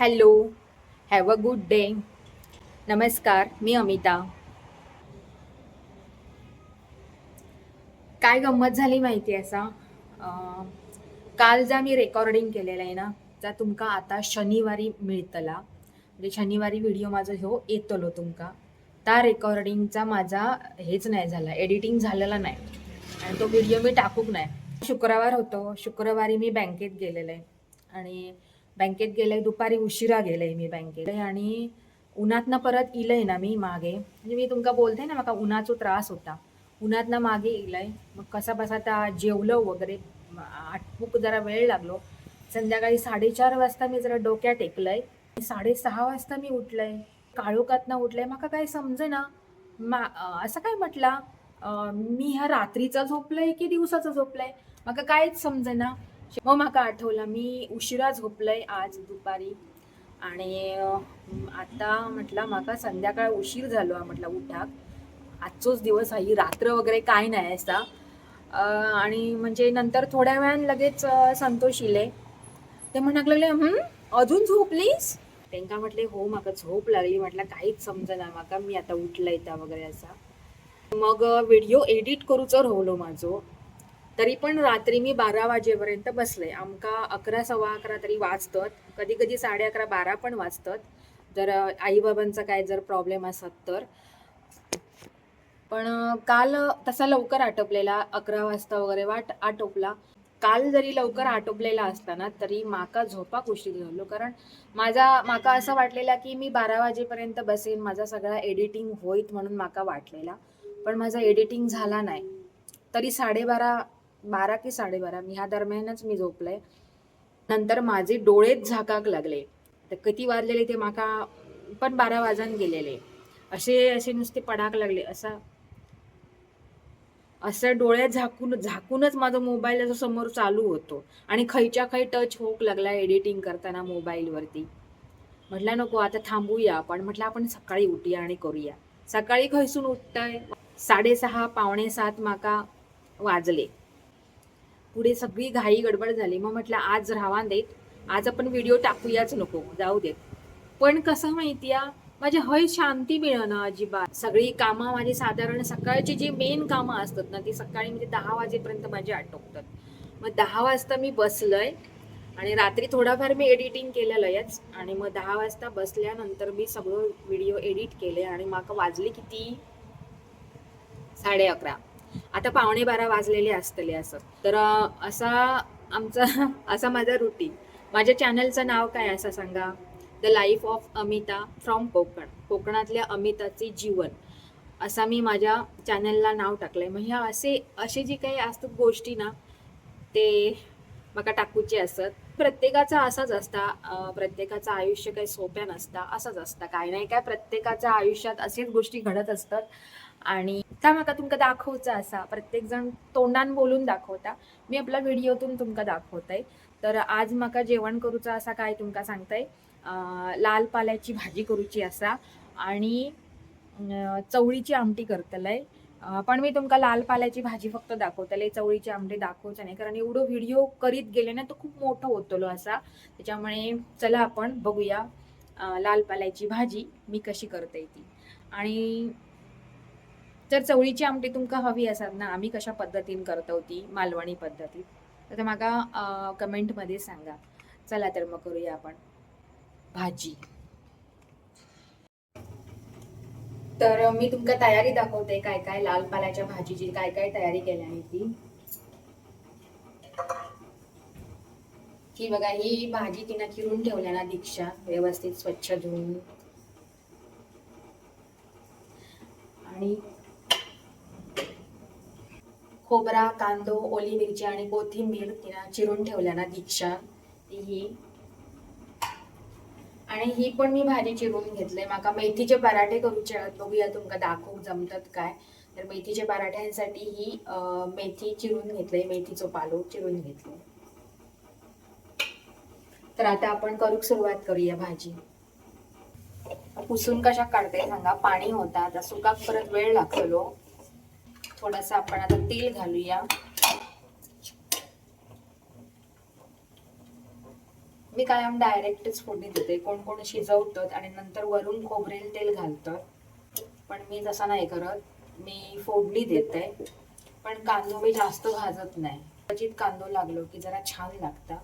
Hello have a good day नमस्कार मी अमिता. काय गंमत झाली माहिती असा काल जा मी रेकॉर्डिंग केलेलं आहे ना त्या तुमका आता शनिवारी मिळतला. म्हणजे शनिवारी व्हिडिओ माझा ह्यो येतलो तुमका. त्या रेकॉर्डिंगचा माझा हेच नाही झाला एडिटिंग झालेला नाही. आणि तो व्हिडिओ मी टाकूक नाही. शुक्रवार होतो शुक्रवारी मी बँकेत गेलेलं. आहे आणि बँकेत गेले दुपारी उशिरा गेले मी बँकेत. आणि उन्हातनं परत इलंय ना मी मागे. म्हणजे मी तुमका बोलते ना मला उन्हाचा त्रास होता. उन्हातनं मागे इलंय. मग कसा बसा आता जेवलो वगैरे आटपूक जरा वेळ लागलो. संध्याकाळी साडेचार वाजता मी जरा डोक्यात टेकलंय. साडेसहा वाजता मी उठलंय. काळोखातनं उठलंय. माका काय समजेना. मा असं काय म्हटला? मी ह्या रात्रीचा झोपलंय की दिवसाचं झोपलंय? माका काहीच समजेना. मग माका आठवलं. मी उशिरा झोपलंय आज दुपारी. आणि आता म्हटलं माका संध्याकाळ उशीर झालो हा म्हटलं उठाक. आजचोच दिवस आहे रात्र वगैरे काय नाही असा. आणि म्हणजे नंतर थोड्या वेळानं लगेच संतोष इले. ते म्हणाक लागले अजून झोपलीस? त्यांका म्हटले हो माका झोप लागली. म्हटलं काहीच समजना माका मी आता उठलंय त्या वगैरे असा. मग व्हिडिओ एडिट करूचो रावलो माझो. तरी पण रात्री मी बारा वाजेपर्यंत बसले. आमका अकरा सव्वा अकरा तरी वाजतात. कधी कधी साडे अकरा बारा पण वाजतात. जर आईबाबांचा काय जर प्रॉब्लेम असत तर. पण काल तसा लवकर आटोपलेला अकरा वाजता वगैरे वाट आटोपला. काल जरी लवकर आटोपलेला असताना तरी माका झोपाक उशीर झालो. कारण माझा माका असं वाटलेला की मी बारा वाजेपर्यंत बसेन माझा सगळा एडिटिंग होईत म्हणून माका वाटलेला. पण माझा एडिटिंग झाला नाही. तरी साडेबारा बारा की साडेबारा मी ह्या दरम्यानच मी झोपले नंतर माझे डोळेच झाकाक लागले. तर किती वाजलेले ते माका पण बारा वाजून गेलेले. असे असे नुसते पडाक लागले. असा असं डोळ्यात झाकून झाकूनच माझा मोबाईल असं समोर चालू होतो. आणि खयच्या खय टच होक लागला एडिटिंग करताना मोबाईलवरती. म्हटलं नको आता थांबूया आपण. म्हटलं आपण सकाळी उठूया आणि करूया. सकाळी खयसून उठतंय साडेसहा पावणे सात माका वाजले. पुढे सगळी घाई गडबड झाली. मग म्हटलं आज राहावा देत. आज आपण व्हिडिओ टाकूयाच नको. जाऊ देत. पण कसं माहितीया माझी हय शांती मिळणं अजिबात. सगळी कामं माझी साधारण सकाळची जी मेन कामं असतात ना ती सकाळी म्हणजे दहा वाजेपर्यंत माझी आटोपतात. मग दहा वाजता मी बसलंय आणि रात्री थोडाफार मी एडिटिंग केलेलंयच आणि मग दहा वाजता बसल्यानंतर मी सगळं व्हिडिओ एडिट केले आणि माका वाजले किती? साडे अकरा. आता पावणे बारा वाजलेले असतले असं. तर असा आमचा असा माझा रुटीन माझ्या चॅनलचं नाव काय असं सांगा? The life of Amita from Konkan. कोकणातल्या अमिताचे जीवन. असा मी माझ्या चॅनलला नाव टाकलं आहे मग ह्या असे असे जे काही असतात गोष्टी ना ते म्हाका टाकूचे असत. प्रत्येकाचं असाच असता प्रत्येकाचं आयुष्य काही सोप्या नसता असंच असतं. काय नाही काय प्रत्येकाच्या आयुष्यात असेच गोष्टी घडत असतात. आणि त्या म्हाका तुमका दाखवचा असा. प्रत्येक जण तोंडान बोलून दाखवता. मी आपला व्हिडिओतून तुमका दाखवतय. तर आज म्हाका जेवण करूचा असा काय तुमका सांगताय? लाल पाल्याची भाजी करूची असा. आणि चवळीची आमटी करतलंय. पण मी तुमका लाल पाल्याची भाजी फक्त दाखवतले चवळीची आमटे दाखवच नाही कारण एवढं व्हिडिओ करीत गेले ना तो खूप मोठं होतलो असा. त्याच्यामुळे चला आपण बघूया लाल पाल्याची भाजी मी कशी करते ती. आणि जर चवळीची आमटी तुमका हवी असतात ना आम्ही कशा पद्धतीन करतो ती मालवणी पद्धतीत तर ते म्हाका कमेंटमध्ये सांगा. चला तर मग करूया आपण भाजी. तर मी तुमका तयारी दाखवते काय काय लाल पाल्याच्या भाजीची काय काय तयारी केली आहे ती. ही बघा ही भाजी तिनं चिरून ठेवल्या ना दीक्षा व्यवस्थित स्वच्छ धुवून. आणि खोबरा कांदो ओली मिरची आणि कोथिंबीर तिनं चिरून ठेवल्या ना दीक्षा ती ही आणि ही पण मी भाजी चिरून घेतले माका मेथीचे पराठे करूचे बघूया तुमका दाखवूक जमतात काय. तर मेथीचे पराठ्यांसाठी ही मेथी चिरून घेतले मेथीचो पालो चिरून घेतले तर आता आपण करूक सुरुवात करूया भाजी. पुसून कशा काढते सांगा. पाणी होता. आता सुकाक परत वेळ लागतलो. थोडस आपण आता तेल घालूया. मी कायम डायरेक्टच फोडणी देते. कोण कोण शिजवतात आणि नंतर वरून खोबरेल तेल घालतात. पण मी तसा नाही करत. मी फोडणी देते. पण कांदो मी जास्त भाजत नाही. क्वचित कांदो लागलो की जरा छान लागता.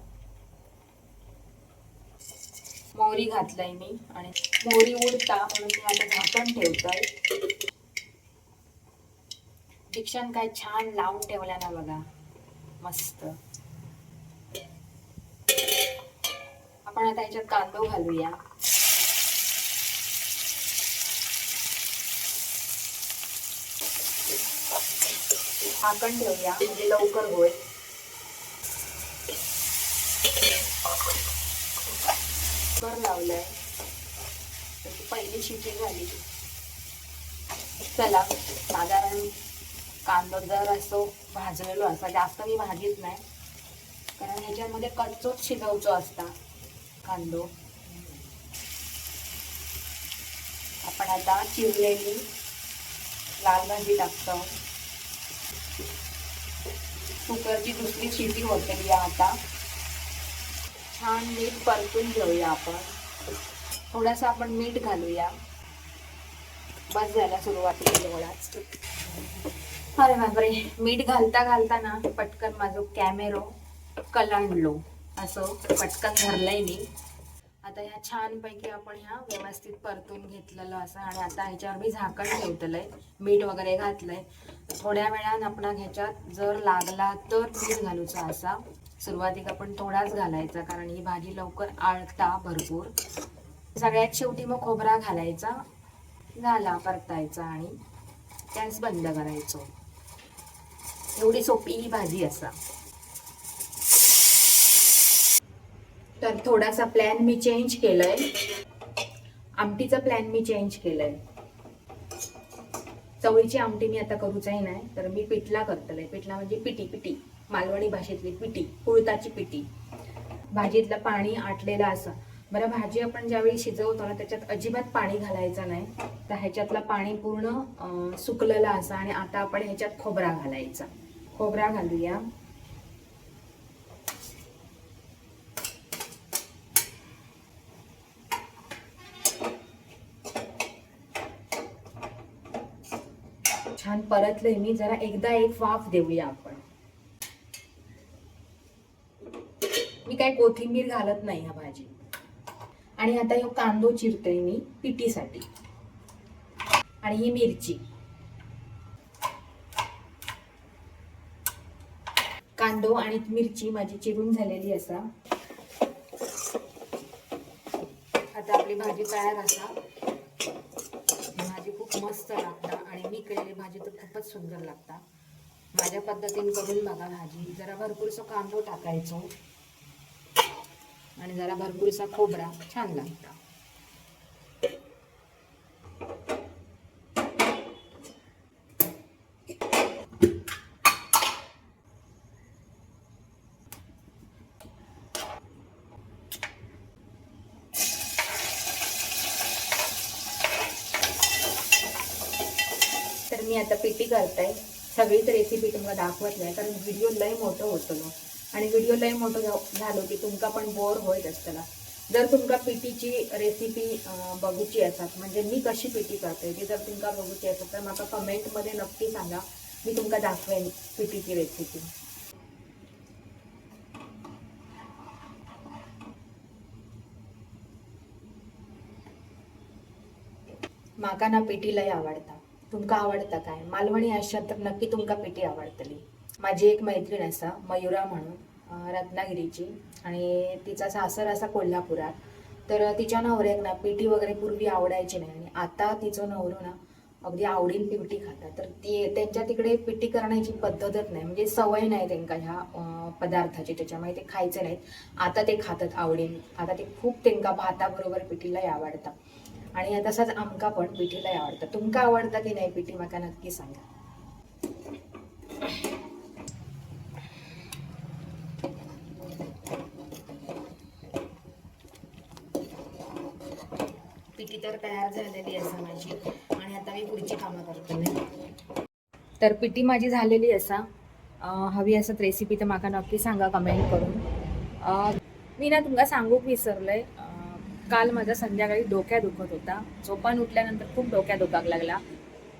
मोहरी घातलाय मी आणि मोहरी उडता म्हणून मी आता झाकण ठेवतोय. शिक्षण काय छान लावून ठेवल्या ना बघा. मस्त. आपण आता कांदो घालूया. झाकण ठेवूया. म्हणजे लवकर होईल. कुकर लावलंय. पहिली शिटी झाली. चला साधारण कांदा जर असं भाजलेलो असा जास्त मी भाजीत नाही. कारण ह्याच्यामध्ये कच्चोच शिजवचो असता. कांदो. आपण आता चिरलेली लाल भाजी टाकतो. कुकरची दुसरी शिटी होतेली या आता. छान मीठ परतून घेऊया आपण. थोडासा आपण मीठ घालूया. बस झाला सुरुवातीला एवढाच. अरे बापरे मीठ घालता घालता ना पटकन माझं कॅमेरो कलांडलो. असं पटकन धरलंय मी. आता ह्या छानपैकी आपण ह्या व्यवस्थित परतून घेतलेलं असं आणि आता ह्याच्यावर मी झाकण ठेवतलंय. मीठ वगैरे घातलंय. थोड्या वेळान आपण ह्याच्यात जर लागला तर मीठ घालूचा असा. सुरुवातीक आपण थोडाच घालायचा कारण ही भाजी लवकर आळता भरपूर. सगळ्यात शेवटी मग खोबरा घालायचा झाला परतायचा आणि गॅस बंद करायचो. एवढी सोपी ही भाजी असा. तर थोडासा प्लॅन मी चेंज केलाय. आमटीचा प्लॅन मी चेंज केलाय. चवळीची आमटी मी आता करूचाही नाही तर मी पिठला करतलंय. पिठला म्हणजे पिटी पिटी. मालवणी भाषेतली पिटी कुळताची पिटी. भाजीतलं पाणी आटलेलं असं. बरं भाजी आपण ज्यावेळी शिजवतो ना त्याच्यात अजिबात पाणी घालायचं नाही. तर ह्याच्यातलं पाणी पूर्ण सुकलेलं असं आणि आता आपण ह्याच्यात खोबरा घालायचा. खोबरा घालूया. परतले परतलंय मी जरा एकदा एक वाफ देऊया आपण. मी काय कोथिंबीर घालत नाही ह्या भाजी. आणि आता ह्यो कांदो चिरतोय मी पिटीसाठी आणि ही मिरची. कांदो आणि मिरची माझी चिरून झालेली असा. आता आपली भाजी तयार असा. मस्त लागता आणि मी केलेली भाजी तर खूपच सुंदर लागता. माझ्या पद्धतीने करून बघा भाजी. जरा भरपूरसा कांदो टाकायचो. आणि जरा भरपूरसा खोबरा छान लागता तर मी आता पिटी करताय सगळीच रेसिपी तुम्हाला दाखवत नाही कारण व्हिडिओ लय मोठं होतं ना. आणि व्हिडिओ लय मोठं झालो की तुमका पण बोर होत असताना. जर तुमका पिटीची रेसिपी बघूची असत म्हणजे मी कशी पिटी करते ती जर तुमका बघूची असत तर मला कमेंटमध्ये नक्की सांगा. मी तुमका दाखवेन पिटीची रेसिपी माका ना पिटी लय आवडता. तुमका आवडता काय? मालवणी आशात तर नक्की तुमका पेटी आवडतली. माझी एक मैत्रीण असा मयुरा म्हणून रत्नागिरीची आणि तिचा सासर असा कोल्हापुरात. तर तिच्या नवऱ्याक ना पेटी वगैरे पूर्वी आवडायची नाही आणि आता तिचं नवरो ना अगदी आवडीन पिवटी खातात. तर ती त्यांच्या तिकडे पिटी करण्याची पद्धतच नाही म्हणजे सवय नाही त्यांना ह्या पदार्थाची त्याच्यामुळे ते खायचे नाहीत. आता ते खातात आवडीन आता ते खूप त्यांना भाताबरोबर पिठीलाही आवडतं. आणि तसाच आमका पण पिठीलाही आवडतं. तुमका आवडतं की नाही पिठी? माका नक्की सांगा. पिठी तर तयार झालेली असा माझी. आणि आता मी पुढची कामं करतले तर पिठी माझी झालेली असा. हवी असत रेसिपी तर म्हाका नक्की सांगा कमेंट करून. मी ना तुमका सांगूक विसरलंय काल माझा संध्याकाळी डोक्या दुखत होता. झोपान उठल्यानंतर खूप डोक्या दुखाक लागला.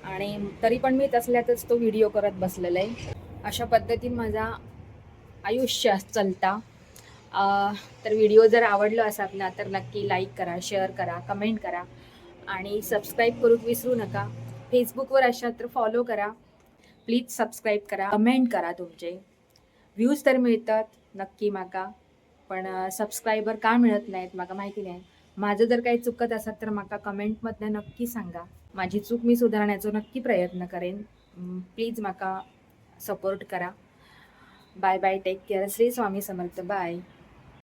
आणि तरी पण मी तसल्यातच तो व्हिडिओ करत बसलेला. आहे अशा पद्धतीने माझा आयुष्य चलता. तर व्हिडिओ जर आवडलो असा ना तर नक्की लाईक करा शेअर करा कमेंट करा. आणि सबस्क्राईब करून विसरू नका. फेसबुकवर अशा तर फॉलो करा. प्लीज सबस्क्राईब करा कमेंट करा तुमचे. व्ह्यूज तर मिळतात नक्की माका. पण सबस्क्रायबर का मिळत नाहीत माका माहिती नाही. माझं जर काही चुकत असत तर माका कमेंटमधनं नक्की सांगा. माझी चूक मी सुधारण्याचा नक्की प्रयत्न करेन. प्लीज माका सपोर्ट करा. Bye bye take care Shri Swami Samarth. Bye.